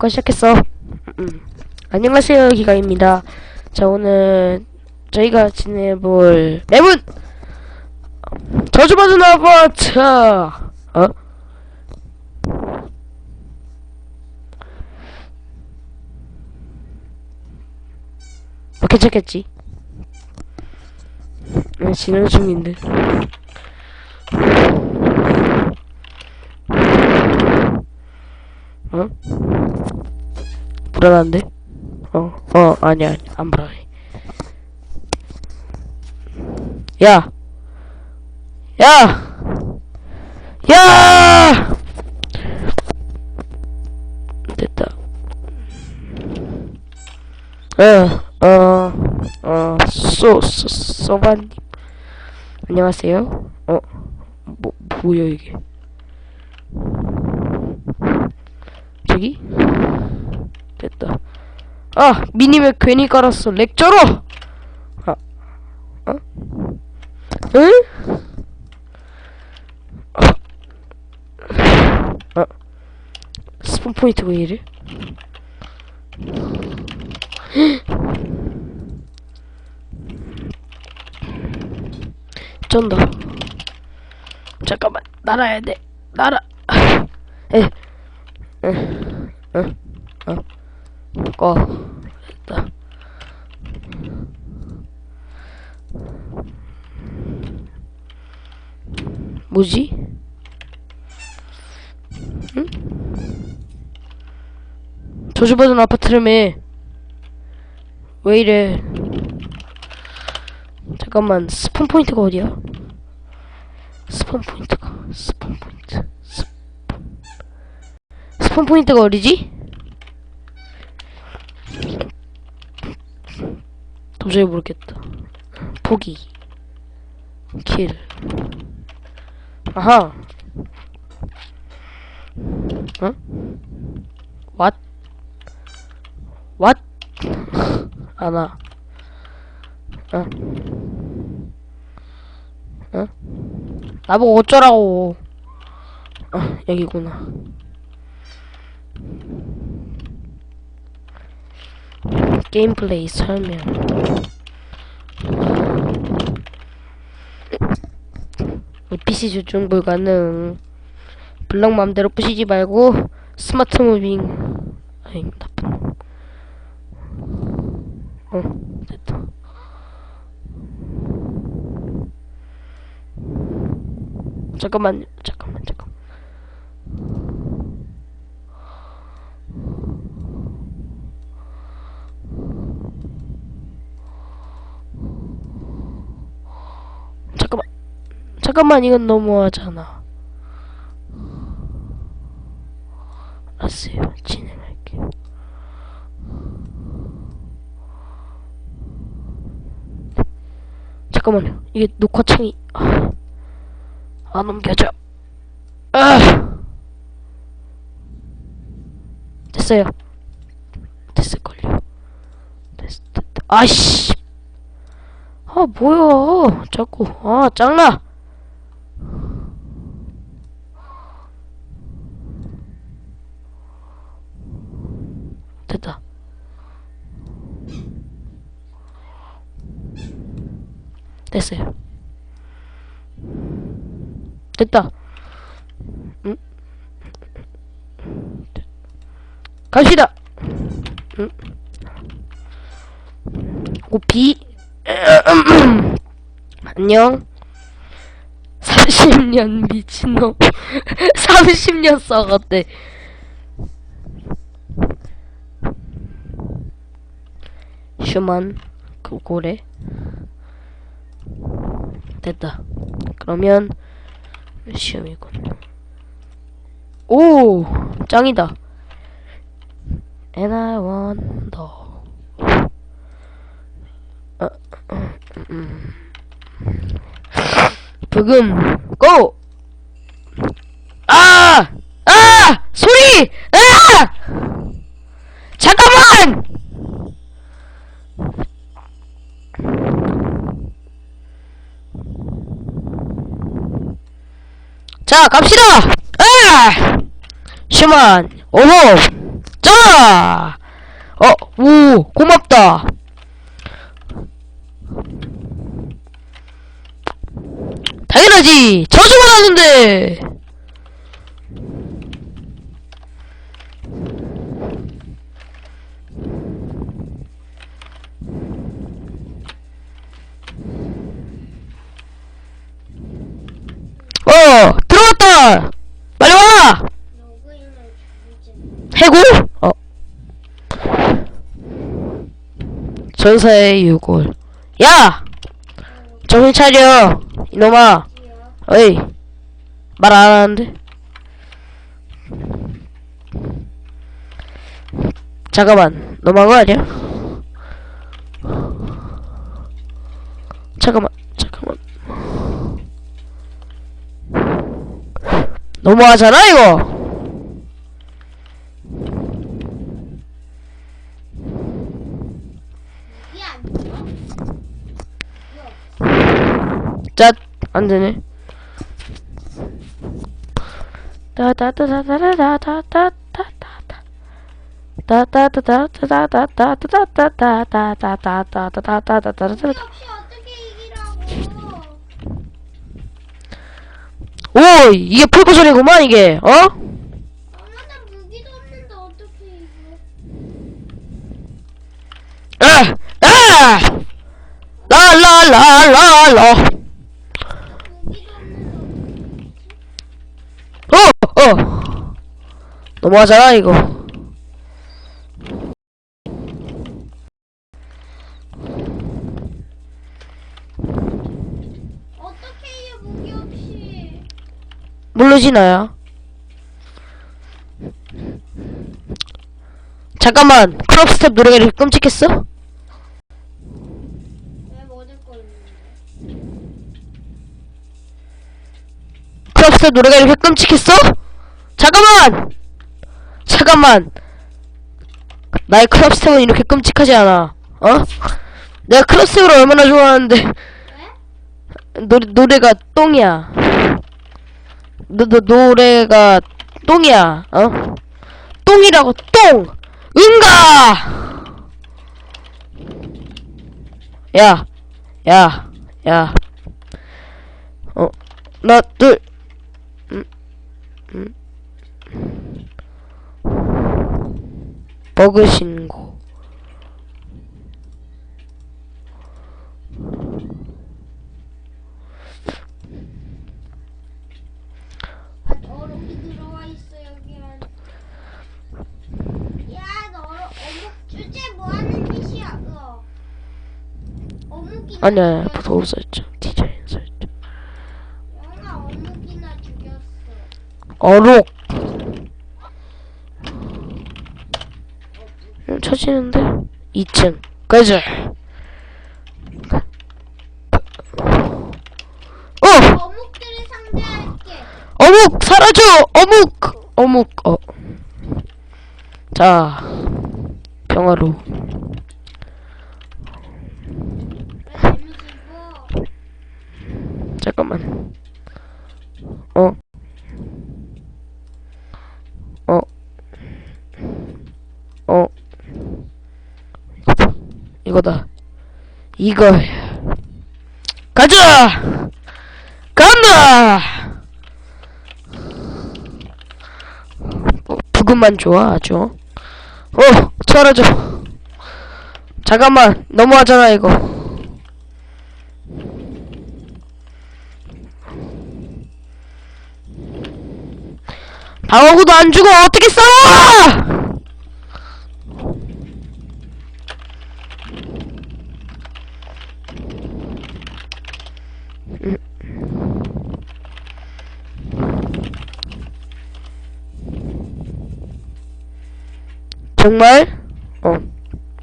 거 시작했어. 음. 안녕하세요, 기가입니다. 자, 오늘 저희가 지내볼 맵은 저주받은 아파트. 어? 뭐 괜찮겠지? 네, 진행 중인데. 어? 불안한데? 어, 어, 아니야, 아니야, 안 불안해. 야! 야! 야! 됐다. 어, 어, 어, 쏘, 쏘, 쏘바님. 안녕하세요. 어, 뭐, 뭐야, 이게. 저기? 됐다. 아, 미니맵 괜히 깔았어. 렉저로! 아, 어? 응? 아, 아, 스폰 포인트 왜 이래? 쩐다. 잠깐만, 날아야 돼. 날아. 에, 에, 에, 어. 꺼. 됐다. 뭐지? 응? 저주받은 아파트라며. 왜 이래? 잠깐만, 스폰 포인트가 어디야? 스폰 포인트가, 스폰 포인트, 스폰. 스폰 포인트가 어디지? 도저히 모르겠다. 포기. 킬. 아하. 어? What? What? 아나. 어? 어? 나보고 어쩌라고. 아, 여기구나. 게임 플레이 설명. PC 조정 불가능. 블럭 맘대로 부시지 말고 스마트 무빙. 아이 나쁜 놈. 어 됐다. 잠깐만 잠깐만 잠깐. 잠깐만 잠깐만 이건 너무하잖아. 알았어요 진행할게요. 잠깐만요 이게 녹화창이 아, 안 옮겨져. 아 됐어요. 됐을걸요. 됐, 됐, 아이씨. 아 뭐야? 자꾸. 아 짱나! 됐다. 됐어요. 됐다. 응? 갑시다. 응? 오비 안녕. 30년 미친놈. 30년 썩었대. 슈만 그 고래 됐다. 그러면 시험이군. 오 짱이다. And I wonder. 부금 고! 아! 아! 소리! 아! 잠깐만! 자, 갑시다! 아! 슈만, 오호! 자! 어, 오, 고맙다. 당연하지! 저주만 하는데! 어, 들어왔다! 빨리 와! 해골? 어. 전사의 유골. 야! 정신 차려! 이놈아! 어이! 말 안 하는데? 잠깐만, 너무한 거 아니야? 잠깐만, 잠깐만. 너무하잖아, 이거! 짠! 안 되네. 오! 이게 풀고 소리구만, 이게! 어? 아! 아! 라라라라라 어! 어! 너무하잖아 이거 어떻게 해요 무기 없이? 모르지 나야 잠깐만 크롭 스텝 노래가 이렇게 끔찍했어? 크롭스텝 노래가 이렇게 끔찍했어? 잠깐만! 잠깐만 나의 크롭스텝은 이렇게 끔찍하지 않아 어? 내가 크롭스텝을 얼마나 좋아하는데 왜? 노, 노래가 똥이야 너, 너, 노래가 똥이야 어? 똥이라고 똥! 응가! 야, 야, 야. 어, 하나, 둘, 음, 음. 버그 신고 아니야, 아니야, 무서웠어, 진짜. 어록. 음, 쳐지는데? 2층. 가자. 어! 어묵들을 상대할게. 어묵 사라져 어묵 어묵 어. 자 평화로? 잠깐만 어 어. 어. 이거다. 이거야. 가자! 간다! 어, 부금만 좋아, 아주. 어, 사라져. 잠깐만, 너무하잖아, 이거. 방어구도 안 주고 어떻게 싸워! 정말? 어,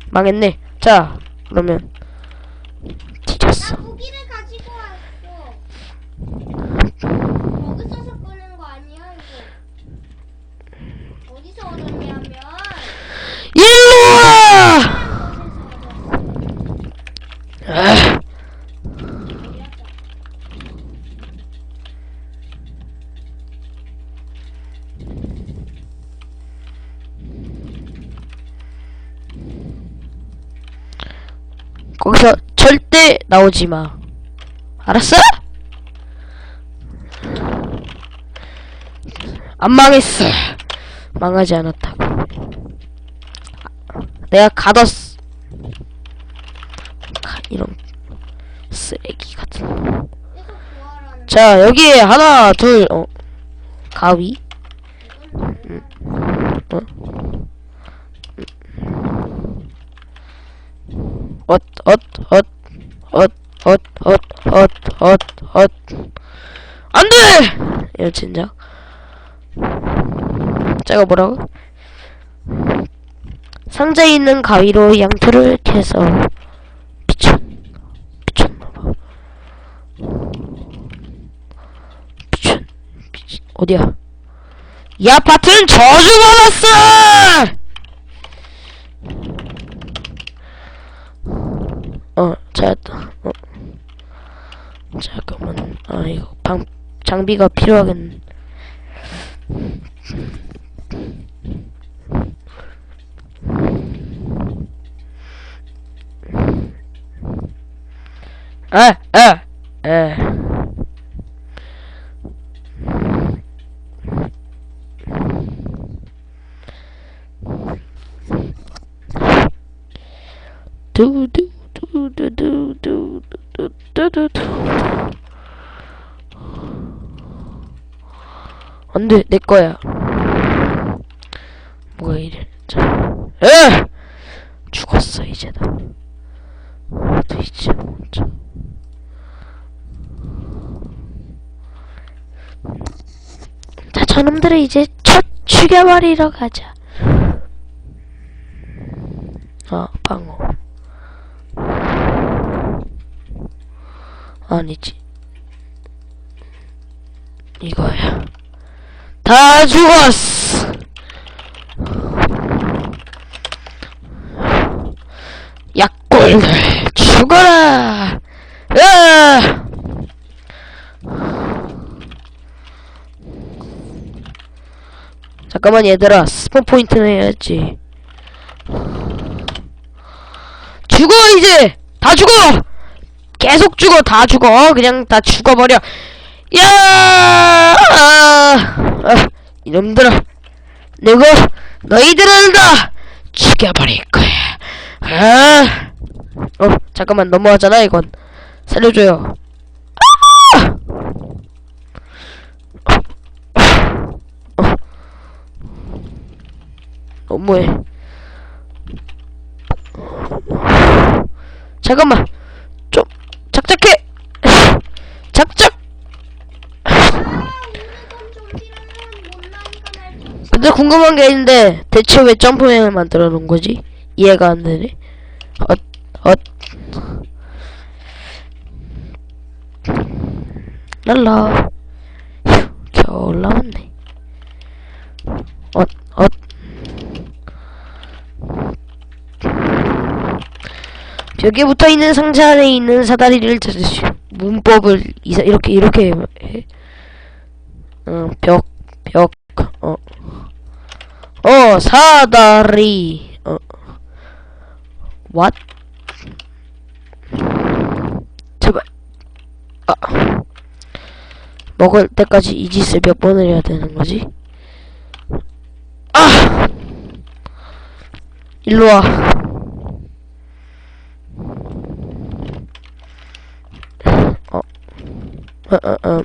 망했네. 자, 그러면 뒤졌어. 나 무기를 가지고 왔어. 버그 써서 끄는 거 아니야 이거? 어디서 얻었냐면 일로 와! 곳에서 얻었어. 아, 어디였어? 거기서 절대 나오지 마. 알았어? 안 망했어. 망하지 않았다고. 내가 가뒀어. 가- 이런 쓰레기 같은. 자 여기에 하나 둘 어. 가위. 이건 어? 엇, 엇, 엇, 엇, 엇, 엇, 엇, 엇, 엇. 안 돼! 이거 진짜. 제가 뭐라고? 상자에 있는 가위로 양털을 캐서 미쳤, 미쳤나봐. 미쳤, 미쳤, 어디야? 이 아파트는 저주받았어! 어, 찾았다. 어. 잠깐만. 아, 이거 방, 장비가 필요하겠네. 아, 아, 아. 두두 뚜두두. 안 돼, 내 거야. 뭐가 이래. 자. 에! 죽었어, 이제 나. 도대체 뭐죠? 자, 저놈들을 이제 첫 죽여버리러 가자. 아, 방어. 아니지. 이거야. 다 죽었어. 약골들 죽어라! 으아! 잠깐만 얘들아. 스폰 포인트는 해야지. 죽어 이제! 다 죽어 계속 죽어 다 죽어. 그냥 다 죽어버려. 야! 아, 이놈들아 내가 너희들을 다 죽여버릴 거야. 아, 어 잠깐만 너무하잖아 이건. 살려줘요. 아! 어. 너무해. 잠깐만 좀 작작해 작작 좀 필요하면 몰라니까 날 근데 궁금한 게 있는데 대체 왜 점프맨을 만들어 놓은 거지? 이해가 안 되네. 엇엇. 랄라. 휴 겨우 올라왔네. 엇엇. 벽에 붙어 있는 상자 안에 있는 사다리를 찾으시오. 문법을 이사, 이렇게 이렇게 해. 어, 벽, 벽, 어, 어, 사다리, 어, what? 제발, 아, 먹을 때까지 이 짓을 몇 번을 해야 되는 거지? 아, 일로 와. 어, 어, 어,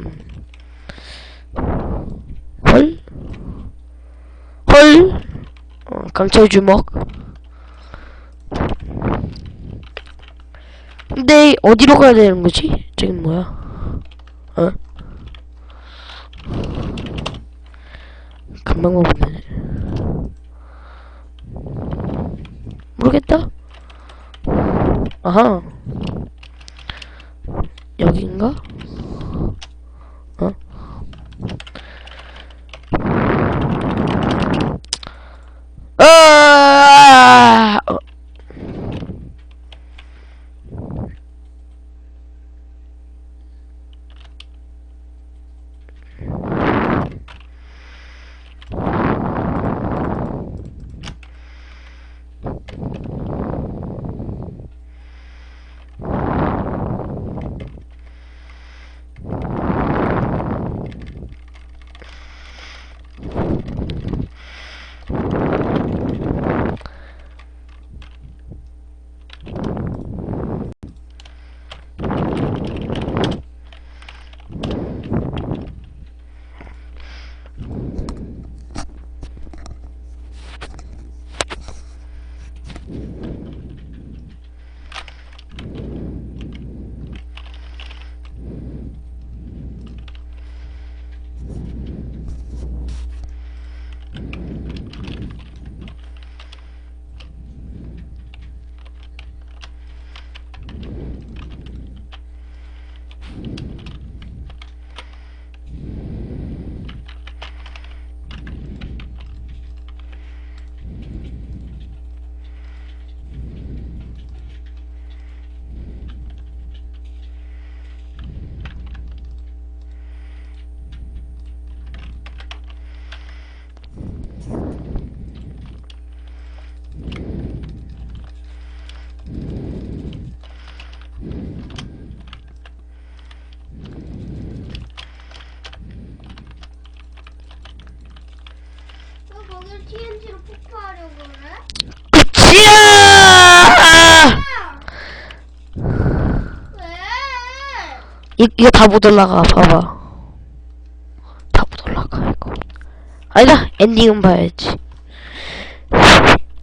음. 헐? 헐? 어, 강철 주먹. 근데 어디로 가야 되는 거지? 저기 뭐야? 어? 금방 보면 되네. 모르겠다. 아하. 여긴가? 어? 呃 이, 이거 다 못 올라가, 봐봐. 다 못 올라가, 이거. 아니다, 엔딩은 봐야지.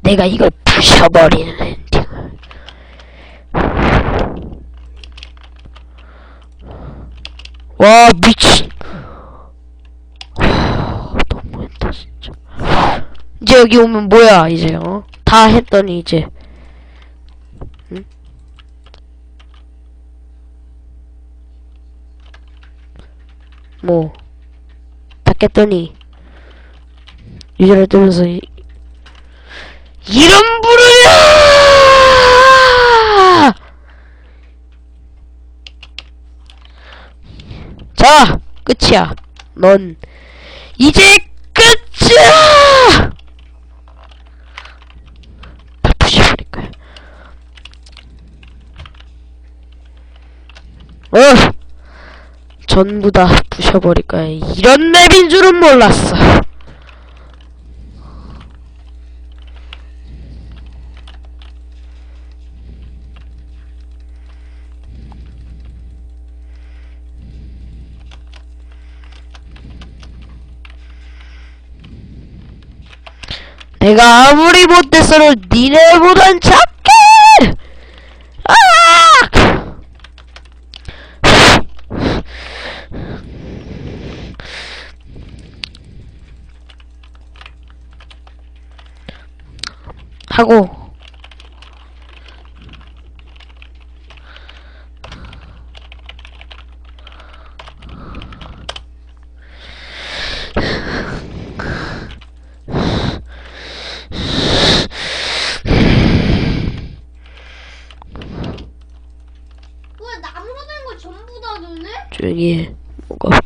내가 이걸 부셔버리는 엔딩을. 와, 미친. 와, 너무했다, 진짜. 이제 여기 오면 뭐야, 이제, 어? 다 했더니, 이제. 뭐, 다 깼더니, 유저를 뜨면서, 이, 이런 부르냐! 자, 끝이야. 넌, 이제 끝이야! 다 부셔버릴 거야. 어! 전부 다 부셔버릴 거야. 이런 맵인 줄은 몰랐어. 내가 아무리 못됐어도 니네보단 작게! 아! 조용히 해. 뭐가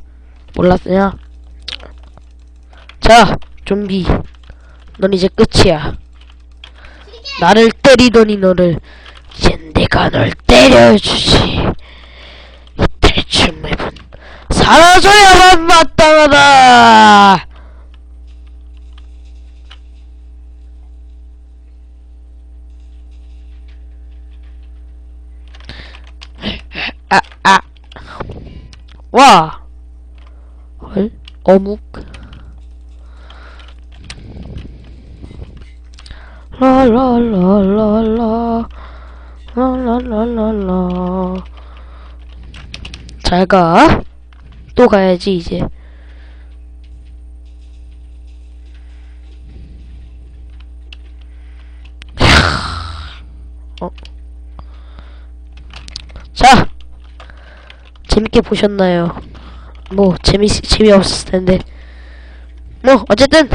몰랐냐? 자, 좀비. 넌 이제 끝이야. 나를 때리더니 너를 이젠 내가 널 때려주지. 이 탈출 맵은 사라져야만 마땅하다. 아, 아. 와. 헐, 어묵. 라라라라라. 라라라라라. 잘 가. 또 가야지, 이제. 어. 자! 재밌게 보셨나요? 뭐 재미 재미없을 텐데 뭐 어쨌든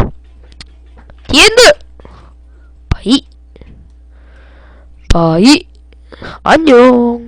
디엔드 바이. 안녕